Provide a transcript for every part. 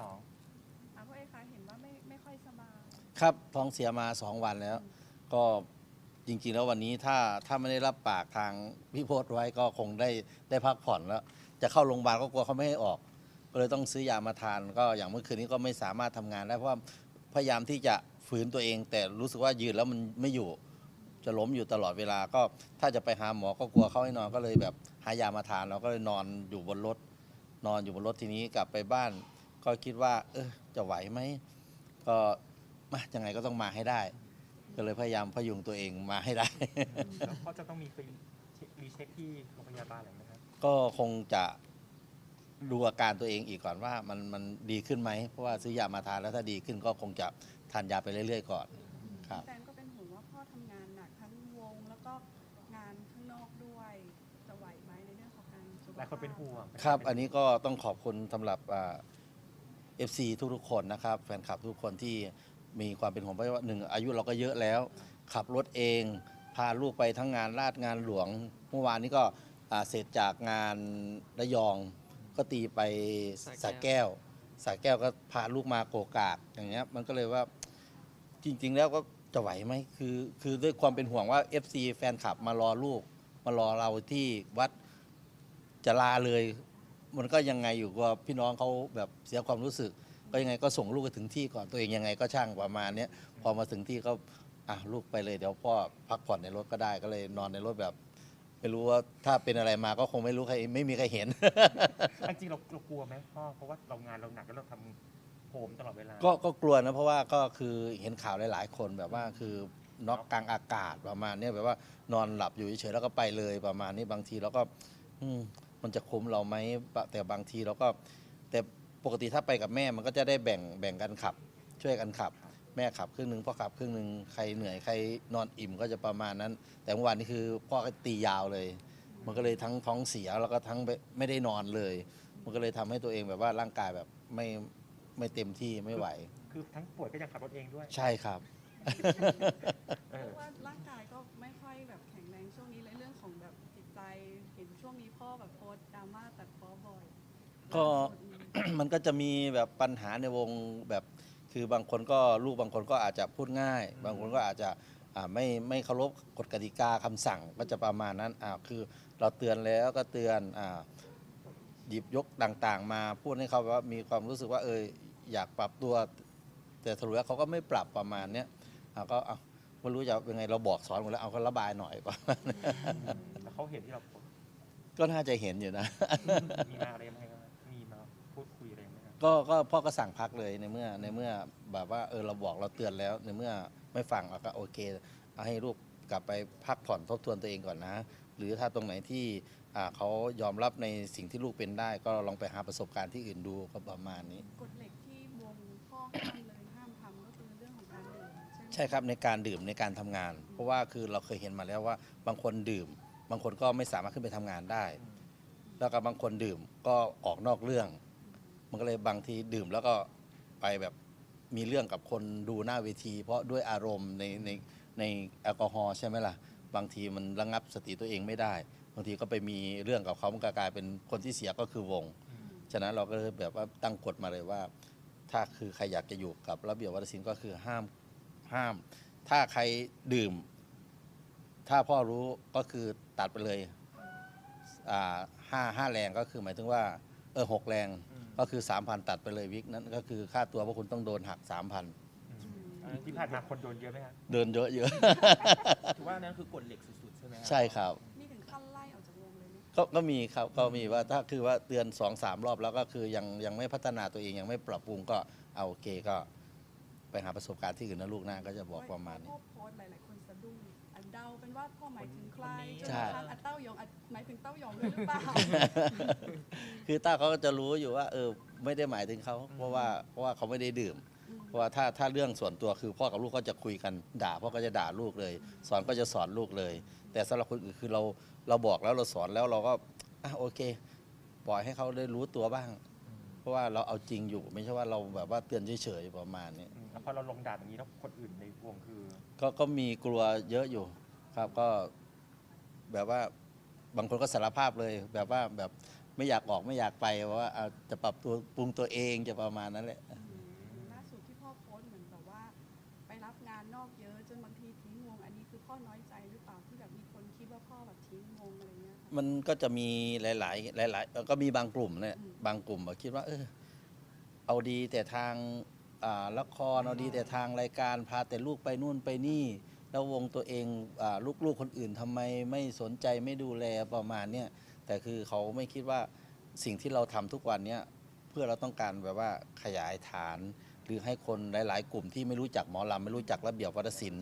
สองอะพ่อเอกคะเห็นว่าไม่ไม่ค่อยสบายครับท้องเสียมาสองวันแล้ว ก็จริงๆแล้ววันนี้ถ้าถ้าไม่ได้รับปากทางพี่โพสไว้ก็คงได้ได้พักผ่อนแล้ว จะเข้าโรงพยาบาลก็กลัวเขาไม่ให้ออก ก็เลยต้องซื้อยามาทาน ก็อย่างเมื่อคืนนี้ก็ไม่สามารถทำงานได้เพราะว่าพยายามที่จะฝืนตัวเอง แต่รู้สึกว่ายืนแล้วมันไม่อยู่ จะล้มอยู่ตลอดเวลาก็ถ้าจะไปหาหมอก็กลัวเขาให้นอนก็เลยแบบหายามาทานเราก็เลยนอนอยู่บนรถ นอนอยู่บนรถทีนี้กลับไปบ้าน ก็คิดว่า เออจะไหวไหมก็มายังไงก็ต้องมาให้ได้ ก็เลยพยายามพยุงตัวเองมาให้ได้ แล้วเขาจะต้องมีไปเช็ครีเช็คที่โรงพยาบาลอะไรไหมครับ ก็คงจะดูอาการตัวเองอีกก่อนว่ามันมันดีขึ้นไหมเพราะว่าซื้อยามาทานแล้วถ้าดีขึ้นก็คงจะทานยาไปเรื่อยๆก่อน ครับ แฟนก็เป็นห่วงว่าพ่อทำงานหนักทั้งวง แล้วก็งานข้างนอกด้วยจะไหวไหมในเรื่องของการสุขภาพ หลายคนเป็นห่วง ครับ อันนี้ก็ต้องขอบคุณสำหรับเอฟ ซีทุกๆคนนะครับ แฟนคลับทุกคนที่มีความเป็นห่วงเพราะว่าหนึ่งอายุเราก็เยอะแล้ว ขับรถเอง พาลูกไปทั้งงานราชงานหลวงเมื่อวานนี้ก็เสร็จจากงานระยองก็ตีไปสระแก้วสระแก้วก็พาลูกมาโกกากอย่างเงี้ยมันก็เลยว่าจริง ๆ แล้วก็จะไหวไหมคือคือด้วยความเป็นห่วงว่า FC แฟนคลับมารอลูก มารอเราที่วัดจะลาเลย มันก็ยังไงอยู่ก็พี่น้องเขาแบบเสียความรู้สึก ก็ยังไงก็ส่งลูกไปถึงที่ก่อนตัวเองยังไงก็ช่างประมาณเนี้ยพอมาถึงที่ก็อะลูกไปเลยเดี๋ยวพ่อพักผ่อนในรถก็ได้ก็เลยนอนในรถแบบไม่รู้ว่าถ้าเป็นอะไรมาก็คงไม่รู้ใครไม่มีใครเห็นจริงๆเราเรากลัวไหมพ่อเพราะว่าเรางานเราหนักแล้วเราทำโหมตลอดเวลา ก็ก็กลัวนะเพราะว่าก็คือเห็นข่าวหลาย ๆ คนแบบว่าคือน็อกกลางอากาศประมาณเนี้ยแบบว่านอนหลับอยู่เฉยๆแล้วก็ไปเลยประมาณนี้บางทีเราก็ อืม มันจะคุ้มเราไหมแต่บางทีเราก็แต่ปกติถ้าไปกับแม่มันก็จะได้แบ่งแบ่งกันขับ ช่วยกันขับ แม่ขับครึ่งหนึ่งพ่อขับครึ่งหนึ่งใครเหนื่อยใครนอนอิ่มก็จะประมาณนั้น แต่เมื่อวานนี้คือพ่อก็ตียาวเลย มันก็เลยทั้งท้องเสียแล้วก็ทั้งไม่ไม่ได้นอนเลย มันก็เลยทำให้ตัวเองแบบว่าร่างกายแบบไม่ไม่เต็มที่ไม่ไหว คือทั้งป่วยก็ยังขับรถเองด้วย ใช่ครับเออเพราะว่า ก็อืมมันก็จะมีแบบปัญหาในวงแบบคือบางคนก็ลูกบางคนก็อาจจะพูดง่าย บางคนก็อาจจะอ่าไม่ไม่เคารพกฎกติกาคำสั่งก็จะประมาณนั้นอ่าคือเราเตือนแล้วก็เตือนอ่าหยิบยกต่าง ๆ มาพูดให้เขาแบบว่ามีความรู้สึกว่าเอออยากปรับตัว แต่สรุปแล้วเขาก็ไม่ปรับประมาณเนี้ยอ่าก็เอาไม่รู้จะยังไงเราบอกสอนหมดแล้วเอาก็ระบายหน่อยก่อน แล้วเขาเห็นที่เราโพสต์ก็น่าจะเห็นอยู่นะ มีมาอะไรไหมครับมีม ก็ก็พ่อก็สั่งพักเลยในเมื่อในเมื่อแบบว่าเออเราบอกเราเตือนแล้วในเมื่อไม่ฟังเราก็โอเคเอาให้ลูกกลับไปพักผ่อนทบทวนตัวเองก่อนนะ หรือถ้าตรงไหนที่อ่าเขายอมรับในสิ่งที่ลูกเป็นได้ ก็ลองไปหาประสบการณ์ที่อื่นดูก็ประมาณนี้ กฎเหล็กที่วงพ่อห้ามเลยห้ามทำก็คือเรื่องของการดื่มใช่ไหมใช่ครับในการดื่มในการทำงาน เพราะว่าคือเราเคยเห็นมาแล้วว่าบางคนดื่ม บางคนก็ไม่สามารถขึ้นไปทำงานได้ แล้วก็บางคนดื่มก็ออกนอกเรื่อง มันก็เลยบางทีดื่มแล้วก็ไปแบบมีเรื่องกับคนดูหน้าเวที เพราะด้วยอารมณ์ในในในแอลกอฮอล์ใช่ไหมล่ะ บางทีมันระงับสติตัวเองไม่ได้ บางทีก็ไปมีเรื่องกับเขามันก็กลายเป็นคนที่เสียก็คือวง ฉะนั้นเราก็เลยแบบว่าตั้งกฎมาเลยว่า ถ้าคือใครอยากจะอยู่กับระเบียบวัฒนศิลป์ก็คือห้ามห้าม ถ้าใครดื่ม ถ้าพ่อรู้ก็คือตัดไปเลยอ่าห้าห้าแรงก็คือหมายถึงว่าเออหกแรงอืมก็คือสามพันตัดไปเลยวิกนั้นก็คือค่าตัวพวกคุณต้องโดนหักสามพันเออที่ผ่านมาคนโดนเยอะไหมครับเดินเยอะเยอะ ถือว่านั่นคือกฎเหล็กสุดๆ ใช่ไหมใช่ครับนี่ถึงขั้นไล่ออกจากวงเลยไหมก็ก็มีครับก็มีว่าถ้าคือว่าเตือนสองสามรอบแล้วก็คือยังยังไม่พัฒนาตัวเองยังไม่ปรับปรุงก็เอาโอเคก็ ไปหาประสบการณ์ที่อื่นนะลูกหน้าก็จะบอกประมาณนี้พ่อโพสต์หลายๆคนสะดุ้งอัน เดาเป็นว่าพ่อหมายถึงใครจนใช่กระทั่งอันเต้ายองอันหมายถึงเต้ายองด้วยหรือเปล่า คือต้าเขาก็จะรู้อยู่ว่า เออไม่ได้หมายถึงเขาเพราะว่าเพราะว่าเขาไม่ได้ดื่ม เพราะว่าถ้าถ้าเรื่องส่วนตัวคือพ่อกับลูกก็จะคุยกันด่าพ่อก็จะด่าลูกเลย สอนก็จะสอนลูกเลย แต่สำหรับคนอื่นคือเราเราบอกแล้วเราสอนแล้วเราก็อะโอเค ปล่อยให้เขาได้รู้ตัวบ้าง เพราะว่าเราเอาจริงอยู่ไม่ใช่ว่าเราแบบว่าเตือนเฉยๆประมาณนี้อืมแล้วพอเราลงด่านอย่างนี้แล้วคนอื่นในวงคือ ก็ก็มีกลัวเยอะอยู่ ครับก็แบบว่าบางคนก็สารภาพเลย แบบว่าแบบไม่อยากออกไม่อยากไปว่าเอาจะปรับตัวปรุงตัวเองจะประมาณนั้นแหละ ล่าสุดที่พ่อโพสต์เหมือนแบบว่า ไปรับงานนอกเยอะจนบางทีทิ้งวง อันนี้คือพ่อน้อยใจหรือเปล่าที่แบบมีคนคิดว่าพ่อแบบทิ้งวงอะไรเงี้ยค่ะมันก็จะมีหลาย ๆ หลาย ๆ ก็มีบางกลุ่มเนี่ยอืมบางกลุ่มอะคิดว่า เออเอาดีแต่ทางอ่าละครเอาดีแต่ทางรายการพาแต่ลูกไปนู่นไปนี่ แล้ววงตัวเองอลูกๆคนอื่นทำไมไม่สนใจไม่ดูแลประมาณเนี้ยแต่คือเขาไม่คิดว่าสิ่งที่เราทำทุกวันเนี้ยเพื่อเราต้องการแบบว่าขยายฐาน หรือให้คนหลายๆ กลุ่มที่ไม่รู้จักหมอลำไม่รู้จักระเบียบวัฒนศิลป์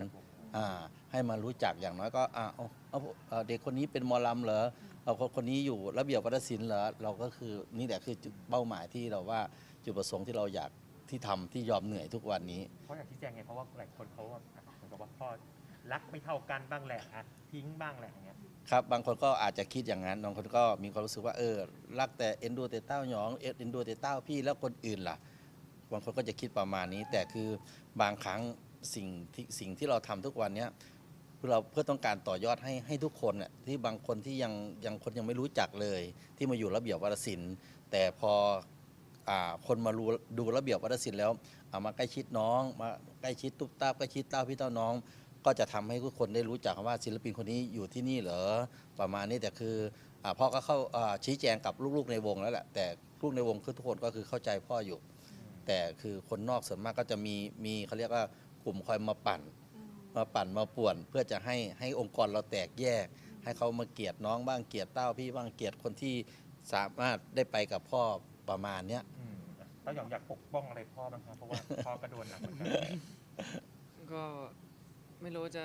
ให้มารู้จักอย่างน้อยก็อ่าเอาเด็กคนนี้เป็นหมอลำเหรอเอาคนคนนี้อยู่ระเบียบวัฒนศิลป์เหรอเราก็คือนี่แหละคือเป้าหมายที่เราว่าจุดประสงค์ที่เราอยากที่ทำที่ยอมเหนื่อยทุกวันนี้เพราะอยากชี้แจงไงเพราะว่าหลายคนเขาแบบอะเหมือนกับว่าพ่อ รักไม่เท่ากันบ้างแหละอะทิ้งบ้างแหละอย่างเงี้ยครับบางคนก็อาจจะคิดอย่างนั้นบางคนก็มีความรู้สึกว่าเออรักแต่เอ็นดูแต่เต้าหยองเอ็นดูแต่เต้าพี่แล้วคนอื่นล่ะ บางคนก็จะคิดประมาณนี้ แต่คือบางครั้งสิ่งที่สิ่งที่เราทำทุกวันเนี้ยเพื่อเราเพื่อต้องการต่อยอดให้ให้ทุกคนน่ะที่บางคนที่ยังยังคนยังไม่รู้จักเลย ที่มาอยู่ระเบียบวัฒนศิลป์แต่พออคนมารู้ดูระเบียบวัฒนศิลป์แล้วเอามาใกล้ชิดน้อง มาใกล้ชิดตุ๊บตาใกล้ชิดเต้าพี่เต้าน้อง ก็จะทำให้ทุกคนได้รู้จักว่าศิลปินคนนี้อยู่ที่นี่เหรอประมาณนี้แต่คืออาพ่อก็เข้าอ่าชี้แจงกับลูกๆในวงแล้วแหละแต่ลูกในวงคือทุกคนก็คือเข้าใจพ่ออยู่ แต่คือคนนอกส่วนมากก็จะมีมีเขาเรียกว่ากลุ่มคอยมาปั่นอืมมาปั่นมาป่วน เพื่อจะให้ให้องค์กรเราแตกแยก ให้เขามาเกลียดน้องบ้างเกลียดเต้าพี่บ้างเกลียดคนที่สามารถได้ไปกับพ่อประมาณเนี้ยอืมเต้าหยองอยากปกป้องอะไรพ่อบ้างครับเพราะว่าพ่อก็โดนหนักเหมือนกันก็ ไม่รู้จะ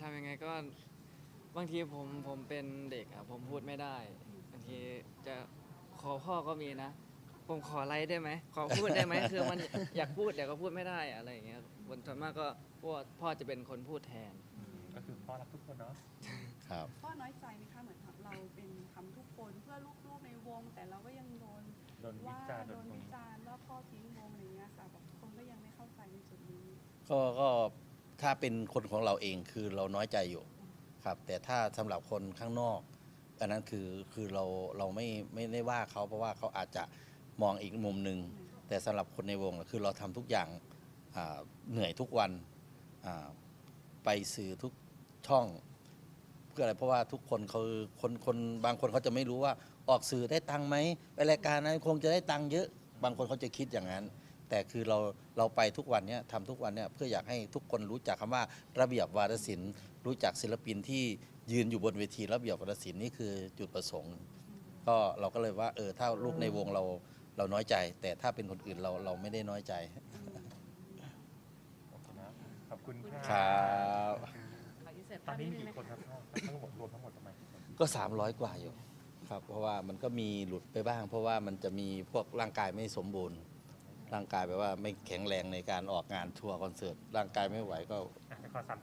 ทำยังไงก็บางทีผมผมเป็นเด็กอะผมพูดไม่ได้บางทีจะขอพ่อก็มีนะ ผมขอไลฟ์ได้ไหมขอพูดได้ไหมคือมันอยากพูดแต่ก็พูดไม่ได้อะไรอย่างเงี้ยคนส่วนมากก็พ่อพ่อจะเป็นคนพูดแทนอืมก็คือพ่อรักทุกคนเนาะครับ พ่อน้อยใจไหมคะเหมือนเราเป็นทำทุกคนเพื่อลูกๆในวง แต่เราก็ยังโดนโดนวิว่าจารณ์โดโดนนตรงวินี้จารณ์ว่าพ่อทิ้งวงอะไรเงี้ยค่ะแบบคนก็ยังไม่เข้าใจในจุดนี้ ก็ก็ ถ้าเป็นคนของเราเองคือเราน้อยใจอยู่ครับแต่ถ้าสำหรับคนข้างนอก อันนั้นคือคือเราเราไม่ไม่ได้ว่าเขาเพราะว่าเขาอาจจะมองอีกมุมหนึ่งแต่สำหรับคนในวงคือเราทำทุกอย่างาเหนื่อยทุกวันไปสื่อทุกช่องเพื่ออะไรเพราะว่าทุกคนเขาคนคนบางคนเขาจะไม่รู้ว่าออกสื่อได้ตังค์ไหมไปรายการนั้นคงจะได้ตังค์เยอะ บางคนเขาจะคิดอย่างนั้น แต่คือเราเราไปทุกวันเนี้ยทำทุกวันเนี้ยเพื่ออยากให้ทุกคนรู้จักคำว่าระเบียบวาทศิลป์ รู้จักศิลปินที่ยืนอยู่บนเวทีระเบียบวาทศิลป์นี่คือจุดประสงค์ ก็เราก็เลยว่าเออถ้าลูกในวงเราเราน้อยใจ แต่ถ้าเป็นคนอื่นเราเราไม่ได้น้อยใจโอเคนะขอบคุณค่ะครับตอนนี้มีกี่คนครับพ่อทั้งหมดรวมทั้งหมดประมาณกี่คนก็ 300 กว่าอยู่ครับเพราะว่ามันก็มีหลุดไปบ้าง เพราะว่ามันจะมีพวกร่างกายไม่สมบูรณ์ ร่างกายแบบว่าไม่แข็งแรงในการออกงานทัวร์คอนเสิร์ตร่างกายไม่ไหวก็ อะขอสาม